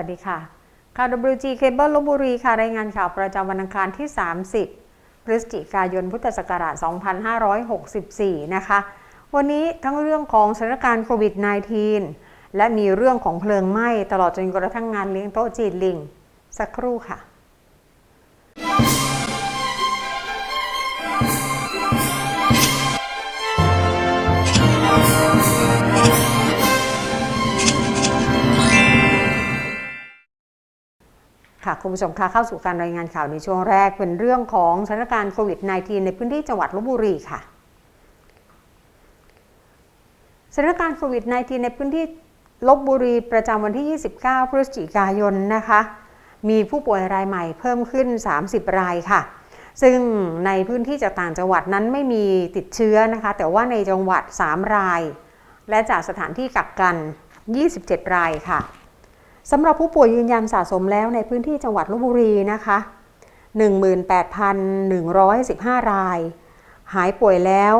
สวัสดีค่ะ ข่าว WG Cable ลบบุรีค่ะ รายงานข่าวประจำวันอังคารที่ 30 พฤศจิกายน พุทธศักราช 2564 นะคะ วันนี้ทั้งเรื่องของสถานการณ์โควิด -19 และมีเรื่องของเพลิงไหม้ตลอดจนกระทั่งงานเลี้ยงโต๊ะจีนลิง สักครู่ค่ะ ค่ะคุณผู้ชมคะเข้าสู่การรายงานข่าวในช่วงแรกเป็นเรื่องของสถานการณ์โควิด -19 ในพื้นที่จังหวัดลบบุรีค่ะสถานการณ์โควิด -19 ในพื้นที่ลบบุรีประจำวันที่ 29 พฤศจิกายนนะคะ มีผู้ป่วยรายใหม่เพิ่มขึ้น 30 รายค่ะ ซึ่งในพื้นที่จากต่างจังหวัดนั้นไม่มีติดเชื้อนะคะ แต่ว่าในจังหวัด 3 ราย และจากสถานที่กักกัน 27 รายค่ะ สำหรับผู้ป่วยยืนยันสะสมแล้วในพื้นที่จังหวัดลบบุรีนะคะ 18,115 ราย หายป่วยแล้ว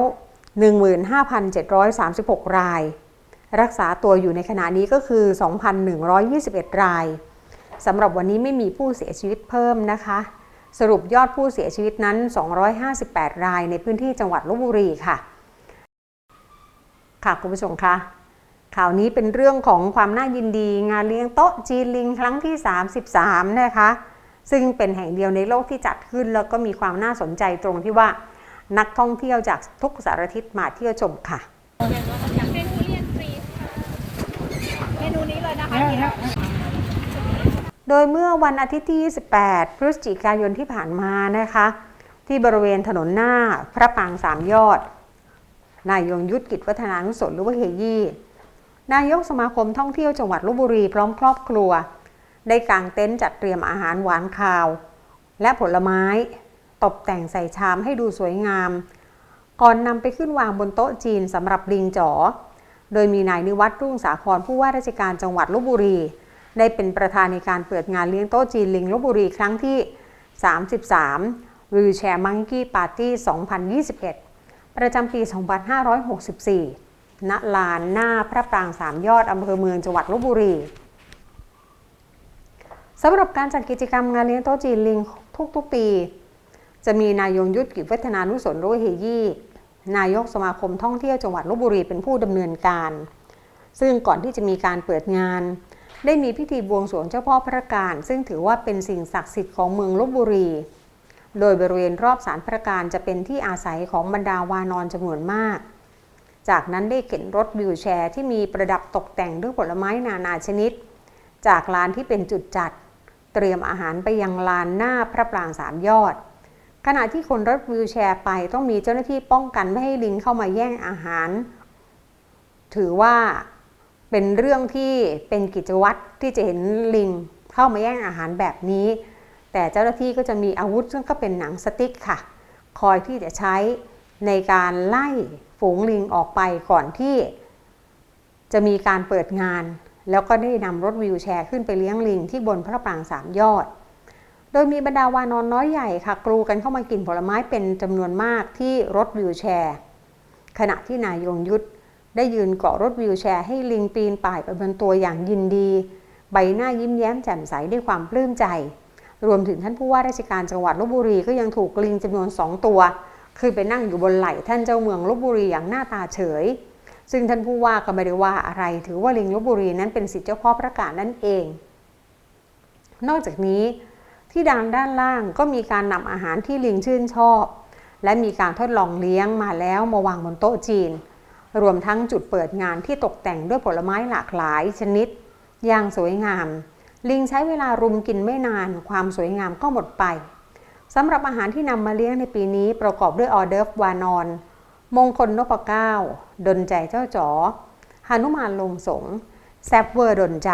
15,736 ราย รักษาตัวอยู่ในขณะนี้ก็คือ 2,121 รายสำหรับวันนี้ไม่มีผู้เสียชีวิตเพิ่มนะคะ สรุปยอดผู้เสียชีวิตนั้น 258 รายในพื้นที่จังหวัดลบบุรีค่ะ ค่ะคุณผู้ชมคะ ข่าวนี้เป็นเรื่องของความน่ายินดี งานเลี้ยงโต๊ะจีนลิงครั้งที่ 33 นะคะ ซึ่งเป็นแห่งเดียวในโลกที่จัดขึ้น แล้วก็มีความน่าสนใจตรงที่ว่า นักท่องเที่ยวจากทุกสารทิศมาเที่ยวชมค่ะเมนูเรียนฟรีเมนูนี้เลยนะคะโดยเมื่อวันอาทิตย์ที่ 28 พฤศจิกายนที่ผ่านมานะคะ ที่บริเวณถนนหน้าพระปางสามยอดนายยงยุทธกิจวัฒนานุสรณ์หรือว่าเฮยี่ นายกสมาคมท่องเที่ยวจังหวัดลบบุรีพร้อมครอบครัว ได้กางเต็นท์จัดเตรียมอาหารหวานคาว และผลไม้ ตกแต่งใส่ชามให้ดูสวยงาม ก่อนนำไปขึ้นวางบนโต๊ะจีนสำหรับลิงจ๋อ โดยมีนายนิวัฒน์รุ่งสาครผู้ว่าราชการจังหวัดลบบุรี ได้เป็นประธานในการเปิดงานเลี้ยงโต๊ะจีนลิงลบบุรีครั้งที่ 33วิวแชร์มังกี้ปาร์ตี้ 2021 ประจำปี 2564 ณลานหน้าพระปรางสามยอดอำเภอเมืองจังหวัดลบบุรีสำหรับการจัดกิจกรรมงานเลี้ยงโต๊ะจีนลิงทุกๆปี จะมีนายงยุทธกิจวัฒนานุสรณ์โรยเฮยี่นายกสมาคมท่องเที่ยวจังหวัดลบบุรีเป็นผู้ดำเนินการ ซึ่งก่อนที่จะมีการเปิดงาน ได้มีพิธีบวงสรวงเจ้าพ่อพระการ ซึ่งถือว่าเป็นสิ่งศักดิ์สิทธิ์ของเมืองลบบุรี โดยบริเวณรอบศาลพระการจะเป็นที่อาศัยของบรรดาวานอนจำนวนมาก จากนั้นได้เข็นรถวิวแชร์ ที่มีประดับตกแต่งด้วยผลไม้นานาชนิด จากลานที่เป็นจุดจัด เตรียมอาหารไปยังลานหน้าพระปรางสามยอด ขณะที่คนรถวิวแชร์ไปต้องมีเจ้าหน้าที่ป้องกันไม่ให้ลิงเข้ามาแย่งอาหาร ถือว่าเป็นเรื่องที่เป็นกิจวัตรที่จะเห็นลิงเข้ามาแย่งอาหารแบบนี้ แต่เจ้าหน้าที่ก็จะมีอาวุธซึ่งก็เป็นหนังสติ๊กค่ะ คอยที่จะใช้ในการไล่ ฝูงลิงออกไปก่อนที่ จะมีการเปิดงาน แล้วก็ได้นำรถวิวแชร์ขึ้นไปเลี้ยงลิงที่บนพระปรางสามยอด โดยมีบรรดาวานอนน้อยใหญ่ค่ะ กรูกันเข้ามากินผลไม้เป็นจำนวนมากที่รถวิวแชร์ ขณะที่นายยงยุทธได้ยืนเกาะรถวิวแชร์ให้ลิงปีนป่ายไปบนตัวอย่างยินดี ใบหน้ายิ้มแย้มแจ่มใสด้วยความปลื้มใจ รวมถึงท่านผู้ว่าราชการจังหวัดลบบุรีก็ยังถูกลิงจำนวนสองตัว คือไปนั่งอยู่บนไหล่ท่านเจ้าเมืองลบบุรีอย่างหน้าตาเฉย ซึ่งท่านผู้ว่าก็ไม่ได้ว่าอะไร ถือว่าลิงลบบุรีนั้นเป็นสิทธิเจ้าพ่อพระกาศนั่นเอง นอกจากนี้ที่ดานด้านล่างก็มีการนำอาหารที่ลิงชื่นชอบ และมีการทดลองเลี้ยงมาแล้วมาวางบนโต๊ะจีน รวมทั้งจุดเปิดงานที่ตกแต่งด้วยผลไม้หลากหลายชนิด อย่างสวยงาม ลิงใช้เวลารุมกินไม่นานความสวยงามก็หมดไป สำหรับอาหารที่นำมาเลี้ยงในปีนี้ประกอบด้วยออเดิร์ฟวานอน มงคลนพเก้า ดนใจเจ้าจ๋อหานุมานลงสง แซบเวอร์ดนใจ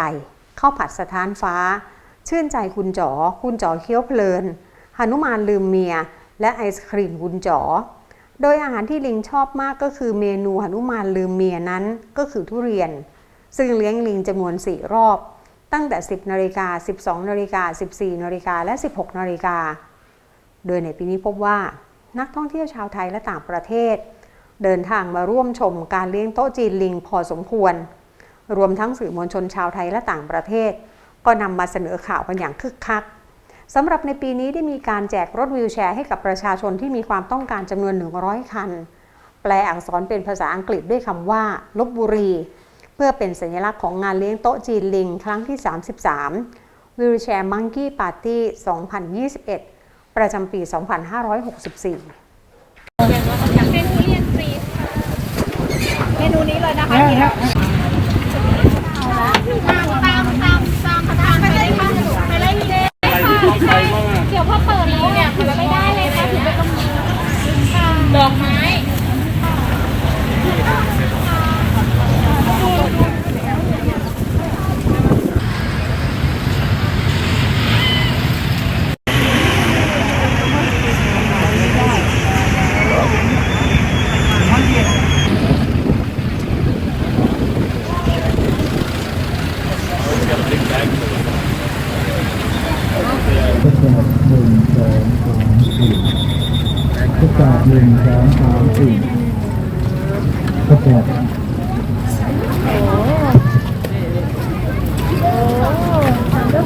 ข้าวผัดสถานฟ้า ชื่นใจคุณจ๋อ คุณจ๋อเคี้ยวเพลินหานุมานลืมเมีย และไอศครีมคุณจ๋อ โดยอาหารที่ลิงชอบมากก็คือเมนูหนุมานลืมเมียนั้นก็คือทุเรียน ซึ่งเลี้ยงลิงจำนวน4รอบ ตั้งแต่ 10นาฬิกา12นาฬิกา14นาฬิกาและ 16นาฬิกา โดยในปีนี้พบว่านักท่องเที่ยวชาวไทยและต่างประเทศ เดินทางมาร่วมชมการเลี้ยงโต๊ะจีนลิงพอสมควร รวมทั้งสื่อมวลชนชาวไทยและต่างประเทศ ก็นำมาเสนอข่าวกันอย่างคึกคักสำหรับในปีนี้ได้มีการแจกรถวีลแชร์ให้กับประชาชนที่มีความต้องการจำนวน 100 คัน แปลอักษรเป็นภาษาอังกฤษด้วยคำว่าลบบุรี เพื่อเป็นสัญลักษณ์ของงานเลี้ยงโต๊ะจีนลิง ครั้งที่ 33 Wheelchair Monkey Party 2021 ประจำปี 2564เป็นทุเรียนฟรีค่ะเมนูนี้เลยนะคะเนี่ยตามตามตามตามทางไปเลยค่ะไปเลยพี่เด้ค่ะเดี๋ยวพอเปิดแล้วเนี่ยถือไม่ได้เลยค่ะถือไปตรงนี้ค่ะดอกไม้ ทดสอบหนึ่งสองสามสี่ทดสอบหนึ่งสองสามสี่ทดสอบทด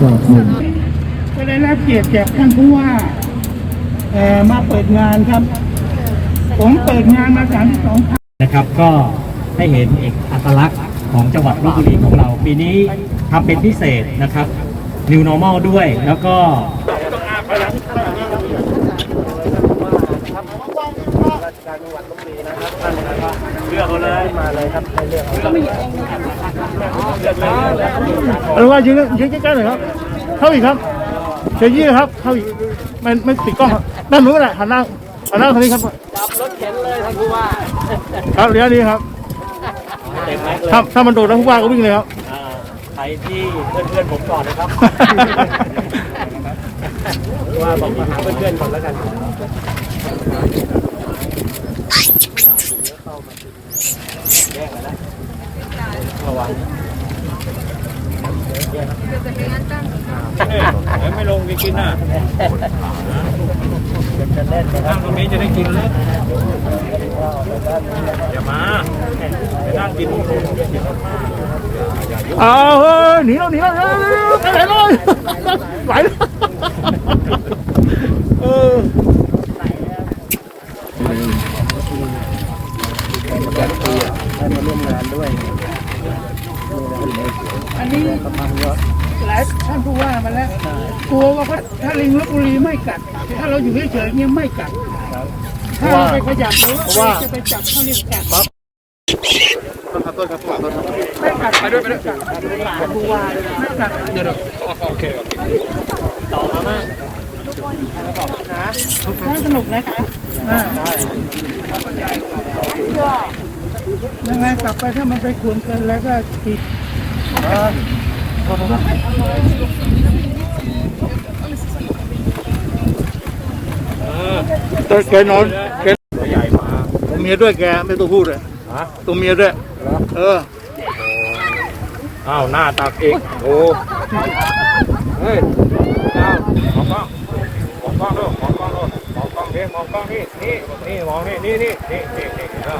สอบหนึ่ง ก็ได้รับ เกียรติจากท่านผู้ว่าเอ่อมาเปิดงานครับ ผมเปิดงานมา32ครั้งนะครับ ก็ให้เห็นเอกอัตลักษณ์ของจังหวัดลบบุรีของเรา ปีนี้ทำเป็นพิเศษนะครับ New Normal ด้วยแล้วก็เอาว่ายืนยืนใกล้ๆหน่อยครับเข้าอีกครับ เชิญยี่ครับเข้าอีกมันมันติดกล้องครับด้านนู้นก็ได้หันหน้าหันหน้าทางนี้ครับจับรถเข็นเลยท่านผู้ว่าครับเดี๋ยวนี้ครับเต็มแม็กซ์เลยถ้าถ้ามันโดดแล้วผู้ว่าก็วิ่งเลยครับอ่าไปที่เพื่อนๆผมก่อนนะครับว่าบอกมาหาเพื่อนๆก่อนแล้วกัน ไม่ลงไปกินน่ะนั่งตรงนี้จะได้กินเลยอย่ามาไปนั่งกินเอาเฮ้ยหนีแล้วหนีแล้วไปไหนเลยไหลเลยเออ นนี้หลายท่านผู้ว่ามาแล้ว กลัวว่าถ้าลิงลบบุรีไม่กัด ถ้าเราอยู่เฉยๆเงี้ยไม่กัด ถ้าเราไปขยับหรือว่าจะไปจับเขาเรียกกัดไม่กัดไปด้วยไปด้วยผู้ว่าไม่กัดเดี๋ยวโอเคโอเคต่อมาน่าสนุกนะคะยังไงกลับไปถ้ามันไปขวนเกินแล้วก็ติด แต่แกนอนแกตัวใหญ่มาตัวเมียด้วยแกไม่ต้องพูดเลยฮะตัวเมียด้วย เอออ้าวหน้าตักอีกโอ้เฮ้ยเจ้ามองกล้องมองกล้องดูมองกล้องดูมองกล้องนี่มองกล้องนี่นี่นี่มองนี่นี่นี่นี่นี่นี่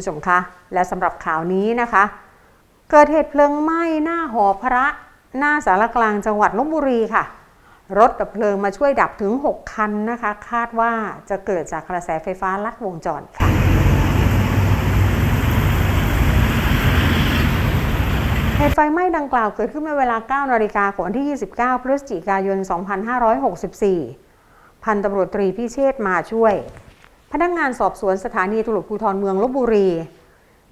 ผู้ชมคะ และสำหรับข่าวนี้นะคะ เกิดเหตุเพลิงไหม้หน้าหอพระ หน้าสารกลางจังหวัดลบบุรีค่ะ รถดับเพลิงมาช่วยดับถึง 6 คันนะคะ คาดว่าจะเกิดจากกระแสไฟฟ้าลัดวงจรค่ะเหตุไฟไหม้ดังกล่าวเกิดขึ้นในเวลา 9 นาฬิกาของวันที่ 29 พฤศจิกายน 2564 พันตำรวจตรีพิเชษมาช่วย พนักงานสอบสวนสถานีตำรวจภูธรเมืองลบบุรี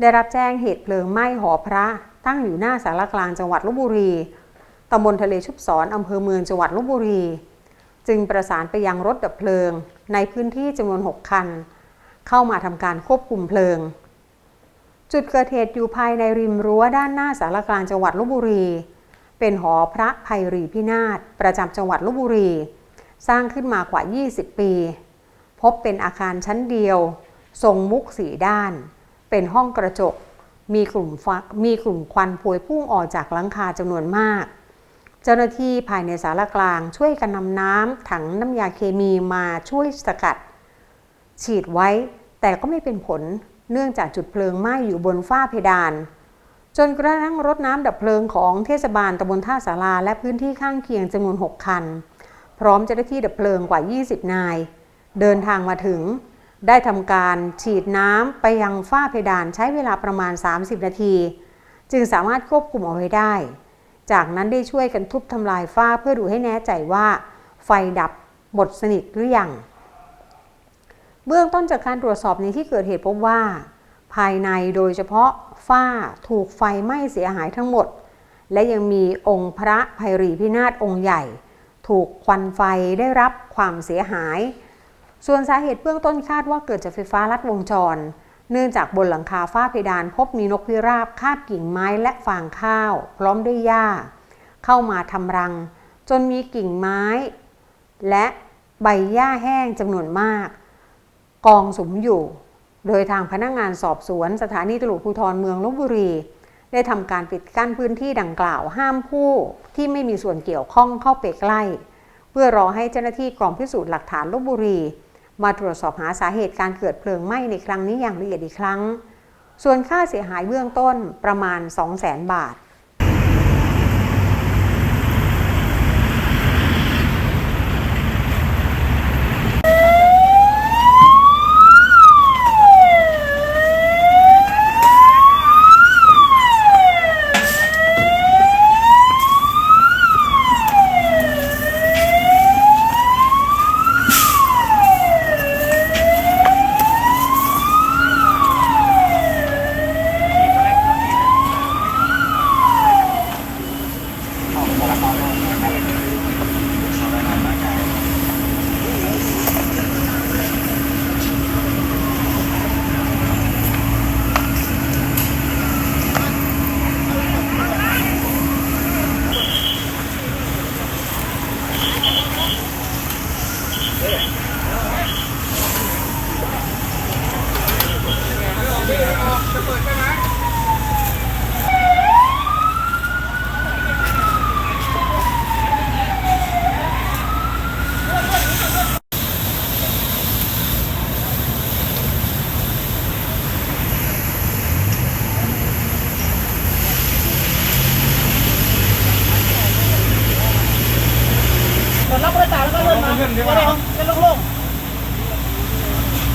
ได้รับแจ้งเหตุเพลิงไหม้หอพระตั้งอยู่หน้าสารกลางจังหวัดลบบุรีตำบลทะเลชุบศรอำเภอเมืองจังหวัดลบบุรี จึงประสานไปยังรถดับเพลิง ในพื้นที่จำนวน 6 คัน เข้ามาทำการควบคุมเพลิง จุดเกิดเหตุอยู่ภายในริมรั้วด้านหน้าสารกลางจังหวัดลบบุรี เป็นหอพระภัยรีพินาศประจำจังหวัดลบบุรี สร้างขึ้นมากว่า 20 ปี พบเป็นอาคารชั้นเดียว ทรงมุกสีด้าน เป็นห้องกระจก มีกลุ่มฟักมีกลุ่มควันพวยพุ่งออกจากหลังคาจำนวนมาก เจ้าหน้าที่ภายในสารกลางช่วยกันนำน้ำถังน้ำยาเคมีมาช่วยสกัด ฉีดไว้แต่ก็ไม่เป็นผลเนื่องจากจุดเพลิงไหม้อยู่บนฝ้าเพดาน จนกระทั่งรถน้ำดับเพลิงของเทศบาลตำบลท่าสาราและพื้นที่ข้างเคียงจำนวน 6 คัน พร้อมเจ้าหน้าที่ดับเพลิงกว่า 20 นาย เดินทางมาถึง ได้ทำการฉีดน้ำไปยังฝ้าเพดานใช้เวลาประมาณ 30 นาที จึงสามารถควบคุมเอาไว้ได้ จากนั้นได้ช่วยกันทุบทำลายฝ้าเพื่อดูให้แน่ใจว่า ไฟดับหมดสนิทหรือยังเบื้องต้นจากการตรวจสอบในที่เกิดเหตุพบว่า ภายในโดยเฉพาะฝ้าถูกไฟไหม้เสียหายทั้งหมด และยังมีองค์พระภัยรีพินาศองค์ใหญ่ ถูกควันไฟได้รับความเสียหาย ส่วนสาเหตุเบื้องต้นคาดว่าเกิดจากไฟฟ้าลัดวงจร เนื่องจากบนหลังคาฝ้าเพดานพบมีนกพิราบคาบกิ่งไม้และฟางข้าว พร้อมด้วยหญ้า เข้ามาทำรัง จนมีกิ่งไม้ และใบหญ้าแห้งจำนวนมาก กองสุมอยู่ โดยทางพนักงงานสอบสวนสถานีตำรวจภูธรเมืองลบบุรี ได้ทำการปิดกั้นพื้นที่ดังกล่าวห้ามผู้ที่ไม่มีส่วนเกี่ยวข้องเข้าไปใกล้ เพื่อรอให้เจ้าหน้าที่กองพิสูจน์หลักฐานลบบุรี มาตรวจสอบหาสาเหตุการเกิดเพลิงไหม้ในครั้งนี้อย่างละเอียดอีกครั้ง ส่วนค่าเสียหายเบื้องต้นประมาณ 200,000 บาท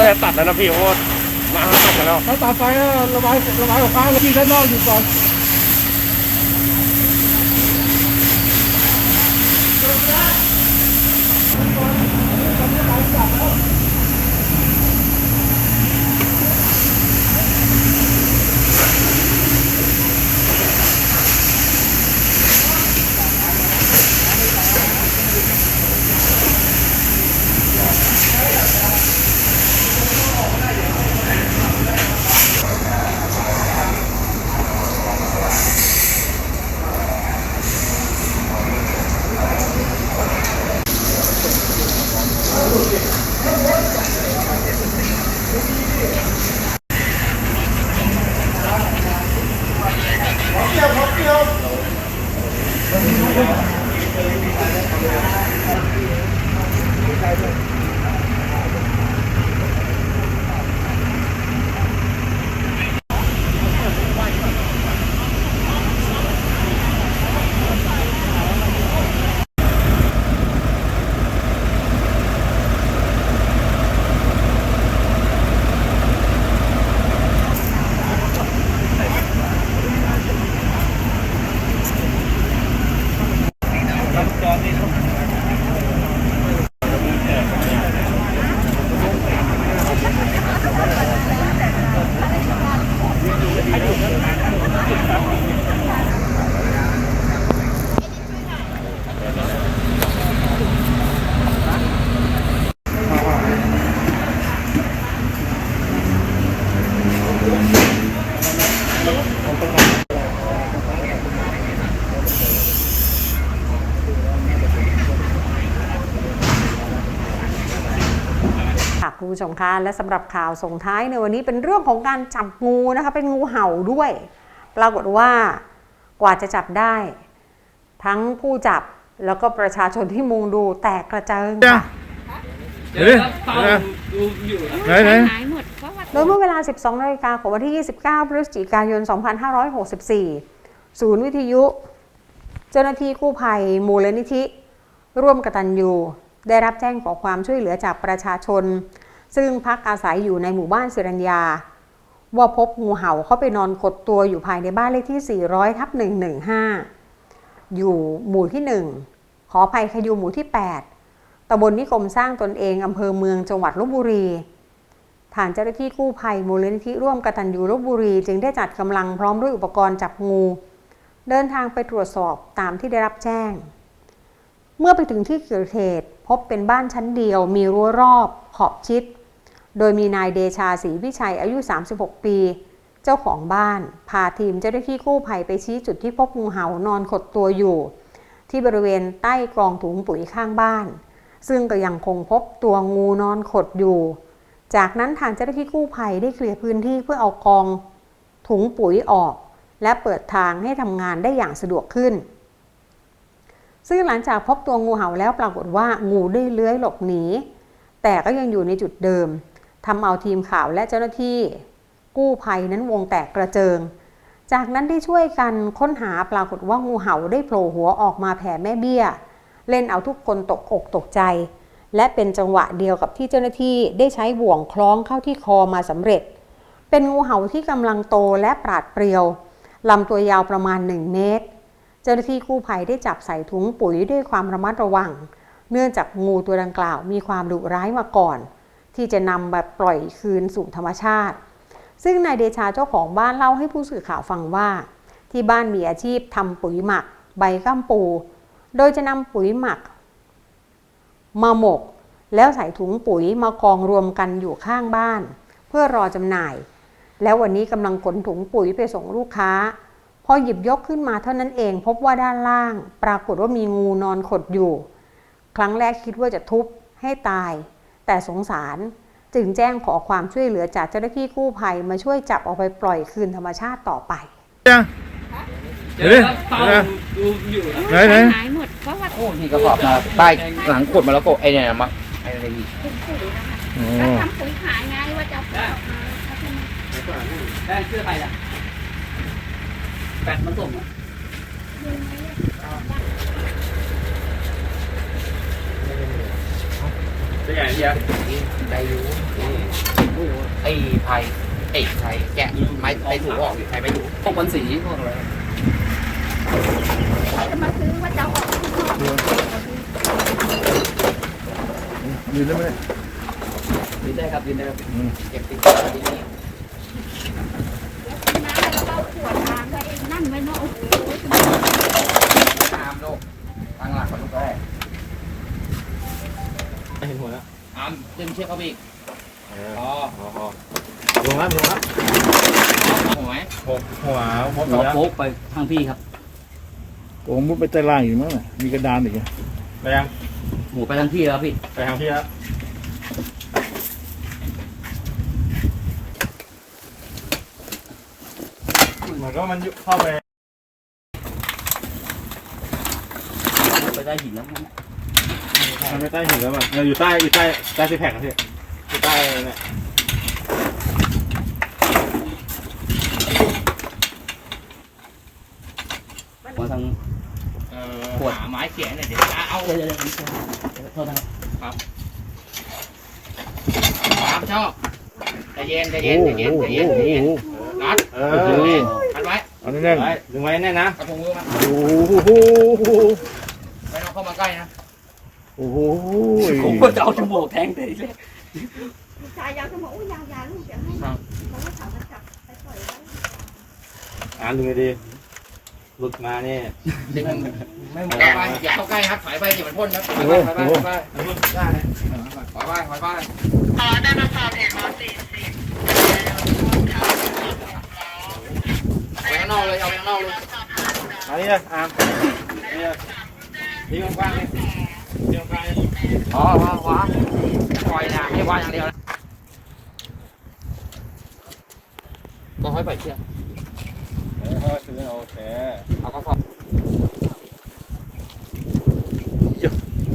น่าจะตัดแล้วนะพี่เพราะว่ามาตัดกันแล้ว ถ้าตัดไฟแล้วระบายระบายออกข้าแล้วที่ด้านนอกอยู่ก่อน ผู้ชมคะและสำหรับข่าวส่งท้ายในวันนี้เป็นเรื่องของการจับงูนะคะเป็นงูเห่าด้วย ปรากฏว่ากว่าจะจับได้ ทั้งผู้จับแล้วก็ประชาชนที่มุงดูแตกกระเจิงค่ะเดี๋ยวดิเดี๋ยวไหนไหนหายหมดเพราะว่าโดยเมื่อเวลา 12นาฬิกาของวันที่ 29 พฤศจิกายน 2564 ศูนย์วิทยุ เจ้าหน้าที่กู้ภัยมูลนิธิ ร่วมกตัญญูได้รับแจ้งขอความช่วยเหลือจากประชาชน ซึ่งพักอาศัยอยู่ในหมู่บ้านสิรัญญา ว่าพบงูเห่าเข้าไปนอนขดตัวอยู่ภายในบ้านเลขที่ 400ทับ115 อยู่หมู่ที่ 1 ขอภัยขยูหมู่ที่ 8ตำบลนิคมสร้างตนเองอำเภอเมืองจังหวัดลบบุรีฐานเจ้าหน้าที่กู้ภัยมูลนิธิร่วมกตัญญูลบบุรี จึงได้จัดกำลังพร้อมด้วยอุปกรณ์จับงู เดินทางไปตรวจสอบตามที่ได้รับแจ้ง เมื่อไปถึงที่เกิดเหตุพบเป็นบ้านชั้นเดียว มีรั้วรอบ ขอบชิด โดยมีนายเดชาศรีวิชัยอายุ 36 ปี เจ้าของบ้าน พาทีมเจ้าหน้าที่กู้ภัยไปชี้จุดที่พบงูเห่านอนขดตัวอยู่ ที่บริเวณใต้กองถุงปุ๋ยข้างบ้าน ซึ่งก็ยังคงพบตัวงูนอนขดอยู่ จากนั้นทางเจ้าหน้าที่กู้ภัยได้เคลียร์พื้นที่เพื่อเอากองถุงปุ๋ยออก และเปิดทางให้ทำงานได้อย่างสะดวกขึ้น ซึ่งหลังจากพบตัวงูเห่าแล้วปรากฏว่างูได้เลื้อยหลบหนีแต่ก็ยังอยู่ในจุดเดิม ทำเอาทีมข่าวและเจ้าหน้าที่ กู้ภัยนั้นวงแตกกระเจิง จากนั้นได้ช่วยกันค้นหาปรากฏว่างูเห่าได้โผล่หัวออกมาแผ่แม่เบี้ย เล่นเอาทุกคนตกอกตกใจ และเป็นจังหวะเดียวกับที่เจ้าหน้าที่ได้ใช้บ่วงคล้องเข้าที่คอมาสำเร็จ เป็นงูเห่าที่กำลังโตและปราดเปรียวลำตัวยาวประมาณ 1 เมตร เจ้าหน้าที่กู้ภัยได้จับใส่ถุงปุ๋ยด้วยความระมัดระวัง เนื่องจากงูตัวดังกล่าวมีความดุร้ายมาก่อน ที่จะนำแบบปล่อยคืนสู่ธรรมชาติ ซึ่งนายเดชาเจ้าของบ้านเล่าให้ผู้สื่อข่าวฟังว่า ที่บ้านมีอาชีพทำปุ๋ยหมัก ใบก้ามปู โดยจะนำปุ๋ยหมัก มาหมก แล้วใส่ถุงปุ๋ยมากองรวมกันอยู่ข้างบ้าน เพื่อรอจำหน่าย แล้ววันนี้กำลังขนถุงปุ๋ยไปส่งลูกค้า พอหยิบยกขึ้นมาเท่านั้นเองพบว่าด้านล่าง ปรากฏว่ามีงูนอนขดอยู่ ครั้งแรกคิดว่าจะทุบให้ตาย แต่สงสารจึงแจ้งขอความช่วยเหลือจากเจ้าหน้าที่กู้ภัยมาช่วยจับออกไปปล่อยคืนธรรมชาติต่อไปเดี๋ยวดิเดี๋ยวไหนไหนหายหมดเพราะว่าโอ้นี่กระสอบมาใต้หลังขดมาแล้วก็ไอ้เนี่ยมาไอ้อะไรอีกอ๋อทำปุ๋ยขายไงว่าจะเอาปุ๋ยออกมาได้เสื้อใครล่ะแปดมันส่งอะ จะใหญ่เดียวได้อยู่ไอ้ไผ่ไอ้ไผ่แกะไม้ไม้ถูออกไผ่ไม่ถูพวกมันสีพวกอะไรจะมาซื้อว่าจะเอาออกข้างนอกยืนได้ไหมเนี่ยยืนได้ครับยืนได้ครับอืมเก็บติดตัวที่นี่น้ำแล้วก็เอาขวดทางไว้นั่นไว้เนาะโอ้โห เห็นหัวแล้วอ่าดึงเชือกเข้าไปอีกเอออ๋อพอพอลงแล้วลงแล้วหัวไหมหัวหัวหัวหัวแล้วโป๊กไปทางพี่ครับโอ้มุดไปใต้ล่างอยู่มั้งน่ะมีกระดานอีกอะไปยังหัวไปทางพี่แล้วพี่ไปทางที่แล้วเหมือนก็มันเข้าไป ไปได้หินแล้วมั้ง มันไม่ใต้หินแล้วมันเราอยู่ใต้อยู่ใต้ใต้ซีแพคอะพี่อยู่ใต้เนี่ยมาทางเอ่อขวดหาไม้เขียนเนี่ยเดี๋ยวเอาเดี๋ยวเดี๋ยวเดี๋ยวโทษนะครับครับชอบใจเย็นใจเย็นใจเย็นใจเย็นใจเย็นรัดเอโอ้โหอรัดไว้เอาแน่นไว้ดึงไว้แน่นนะกระพุ้งมือมาๆโอ้โหไม่ต้องเข้ามาใกล้นะ โอ้โหผมก็จะเอาจมูกแทงแต่ทีแรกชายยาวจะบอกอุ้ยยาวๆลูกเดี๋ยวให้ครับเพราะว่าเขาจะจับไปปล่อยไว้อ่านดูดีหลุดมาเนี่ยดึงไม่หมดไปอย่าเข้าใกล้ครับถอยไปเดี๋ยวมันพ่นครับถอยไปถอยไปถอยไปหลุดได้เลยถอยไปถอยไปขอได้มาสอบเหตุม .40 เอาไปข้างนอกเลยเอาไปข้างนอกเลยอันนี้เลยอ่านนี่เลยนี่กว้างๆนี่นี่กว้างๆนี่ อ๋อขวาาปล่อยนะให้วาอย่างเดียวนะก็ค่อยปล่อยเชือกเออซื้อเอาแค่เอาก็พอ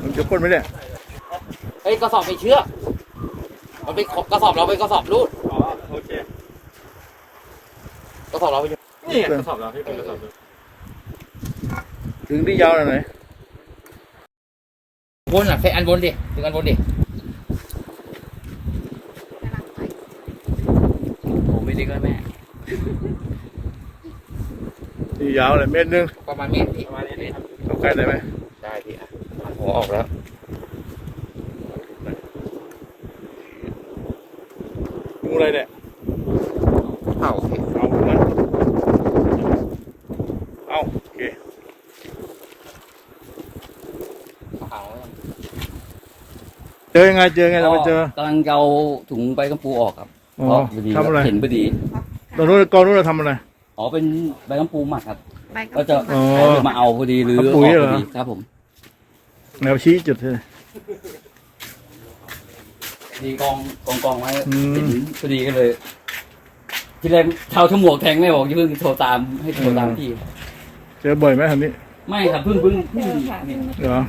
มันจะก้นไหมเนี่ยเฮ้ยกระสอบไปเชือกมันเปกระสอบเราไปกระสอบรูดอ๋อโอเคกระสอบเราไปนี่กระสอบเราที่เป็นกระสอบรูถึงที่ยาวหน่อย บนอะแค่อันบนดิถึงอันบนดิผมไม่ได้ก็แม่ที่ยาวเลยเมตรนึงประมาณเมตรพี่ประมาณนี้เอาใกล้ได้ไหมได้พี่อะหัวออกแล้วงูอะไรเนี่ยเอาโอเคเอาดูนะเอาโอเค เอา เจอยังไงเจอยังไงเราไปเจอ กำลังจะเอาถุงใบกระปูออกครับอ๋อเพราะพอดีทำอะไรเห็นพอดี ตอนนู้นกองนู้นเราทำอะไร อ๋อเป็นใบกระปูหมักครับ ใบกระก็จะอ๋อมาเอาพอดีหรือเอาอปุ๋อกยพเหรออดีครับผมแนวชี้จุดเลย ดีกองกองกองไว้อืม เห็นพอดีก็เลย ที่แรกเท้าชั่วโมงแทงไม่บอกอย่าเพิ่งโทรตามให้โทรตามพี่ เจอบ่อยไหมทางนี้ ไม่ครับเพิ่งเพิ่งเพิ่งค่ะนี่เหรอ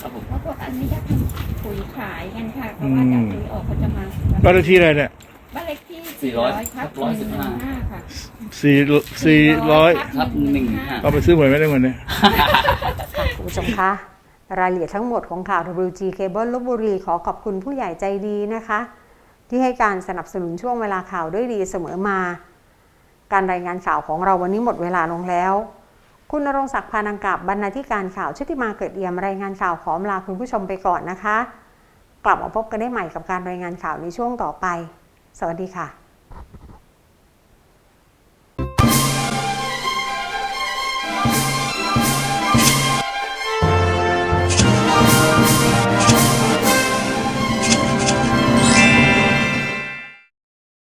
ครับผม เพราะพวกอันนี้จะทำ ปุ๋ยขายกันค่ะเพราะว่าจากปุ๋ยออกเขาจะมาบ้านเลขที่อะไรเนี่ยบ้านเล็กที่สี่ร้อย400ครับร้อยสิบห้า115ค่ะสี่สี่ร้อยครับหนึ่งห้าเอาไปซื้อหวยไหมได้เงินเนี่ยคุณผู้ชมคะรายละเอียดทั้งหมดของข่าว WG Cable ลบบุรี ขอขอบคุณผู้ใหญ่ใจดีนะคะ ที่ให้การสนับสนุนช่วงเวลาข่าวด้วยดีเสมอมา การรายงานข่าวของเราวันนี้หมดเวลาลงแล้ว คุณนรงศักดิ์พานังกับบรรณาธิการข่าวชุติมาเกิดเอี่ยมรายงานข่าวขอมลาคุณผู้ชมไปก่อนนะคะ กลับมาพบกันได้ใหม่กับการรายงานข่าวในช่วงต่อไป สวัสดีค่ะ